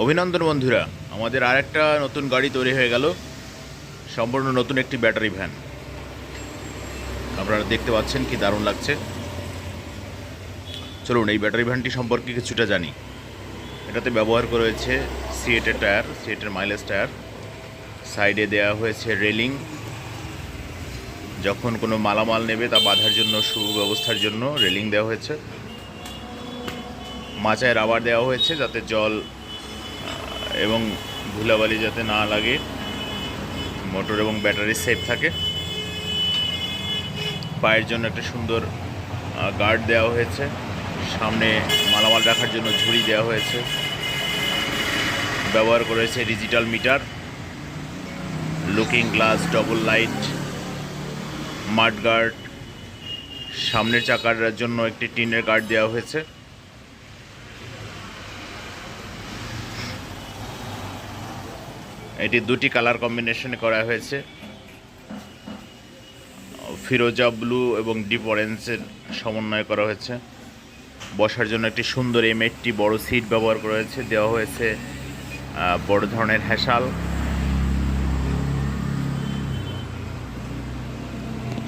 অভিনন্দন বন্ধুরা, আমাদের আরেকটা নতুন গাড়ি তৈরি হয়ে গেল, সম্পূর্ণ নতুন একটি ব্যাটারি ভ্যান। আপনারা দেখতে পাচ্ছেন কি দারুণ লাগছে। চলুন, এই ব্যাটারি ভ্যানটি সম্পর্কে কিছুটা জানি। এটাতে ব্যবহার করা হয়েছে সিএটের টায়ার, সিএটের মাইলেজ টায়ার। সাইডে দেওয়া হয়েছে রেলিং। যখন কোনো মালামাল নেবে তা বাঁধার জন্য সুব্যবস্থার জন্য রেলিং দেওয়া হয়েছে। মাচায় রাবার দেওয়া হয়েছে যাতে জল এবং ধুলাবালি যাতে না লাগে, মোটর এবং ব্যাটারি সেফ থাকে। পায়ের জন্য একটা সুন্দর গার্ড দেওয়া হয়েছে। সামনে মালামাল রাখার জন্য ঝুড়ি দেওয়া হয়েছে। ব্যবহার করেছে digital meter, looking glass, double light mud guard. সামনের চাকার জন্য একটি টিনের গার্ড দেওয়া হয়েছে। দুটি কালার কম্বিনেশনে করা হয়েছে। ফিরোজা ব্লু এবং ডিপ অরেঞ্জের সমন্বয় করা হয়েছে। বসার জন্য একটি সুন্দর এম একটি বড় সিট ব্যবহার করা হয়েছে। দেওয়া হয়েছে বড় ধরনের হ্যাসাল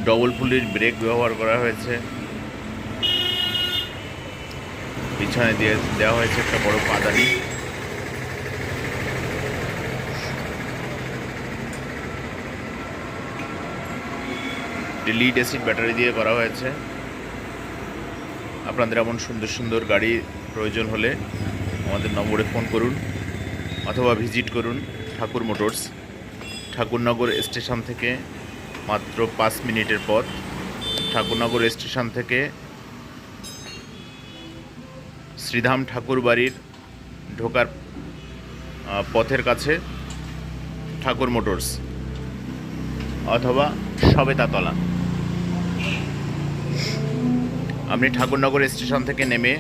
ডবল পুলির ব্রেক ব্যবহার করা হয়েছে। পিছনে দিয়ে দেওয়া হয়েছে একটা বড় পাদানি। লিড অ্যাসিড ব্যাটারি দিয়ে করা হয়েছে। আপনাদের এমন সুন্দর সুন্দর গাড়ি প্রয়োজন হলে আমাদের নম্বরে ফোন করুন অথবা ভিজিট করুন ঠাকুর মোটরস। ঠাকুরনগর স্টেশন থেকে মাত্র পাঁচ মিনিটের পথ। ঠাকুরনগর স্টেশন থেকে শ্রীধাম ঠাকুর বাড়ির ঢোকার পথের কাছে ঠাকুর মোটরস। অথবা সবেতাতলা। আপনি ঠাকুরনগর স্টেশন থেকে নেমে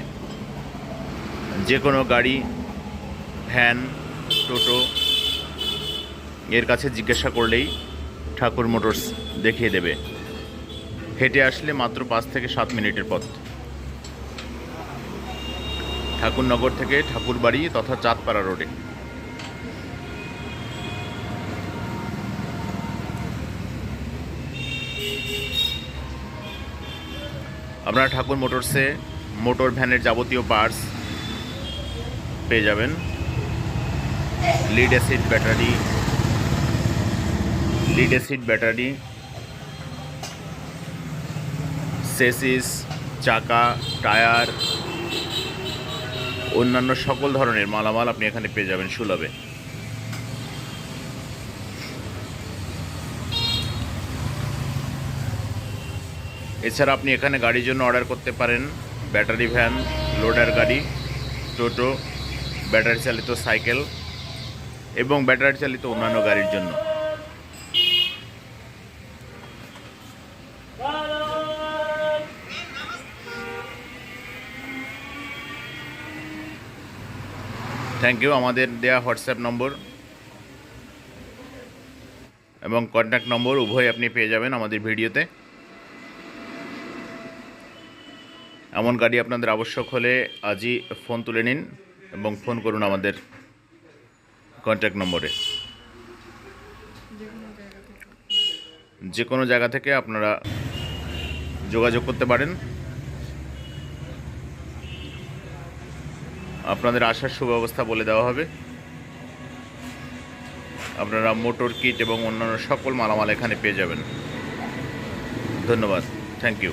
যে কোনো গাড়ি, ভ্যান, টোটো এর কাছে জিজ্ঞাসা করলেই ঠাকুর মোটরস দেখিয়ে দেবে। হেঁটে আসলে মাত্র পাঁচ থেকে সাত মিনিটের পথ। ঠাকুরনগর থেকে ঠাকুরবাড়ি তথা চাঁদপাড়া রোডে। আপনারা ঠাকুর মোটরসে মোটর ভ্যানের যাবতীয় পার্টস পেয়ে যাবেন। Lead acid battery lead acid battery chassis চাকা টায়ার অন্যান্য সকল ধরনের মালামাল আপনি এখানে পেয়ে যাবেন সুলভে। এছাড়া আপনি এখানে গাড়ির জন্য অর্ডার করতে পারেন। ব্যাটারি ভ্যান লোডার গাড়ি, টোটো ব্যাটারি চালিত সাইকেল এবং ব্যাটারি চালিত অন্যান্য গাড়ির জন্য। থ্যাংক ইউ আমাদের দেয়া হোয়াটসঅ্যাপ নম্বর এবং কন্ট্যাক্ট নম্বর উভয় আপনি পেয়ে যাবেন আমাদের ভিডিওতে এমন গাড়ি আপনাদের আবশ্যক হলে আজই ফোন তুলে নিন এবং ফোন করুন আমাদের কন্ট্যাক্ট নম্বরে। যে কোনো জায়গা থেকে আপনারা যোগাযোগ করতে পারেন। আপনাদের আসার সুব্যবস্থা বলে দেওয়া হবে। আপনারা মোটর কিট এবং অন্যান্য সকল মালামাল এখানে পেয়ে যাবেন। ধন্যবাদ। Thank you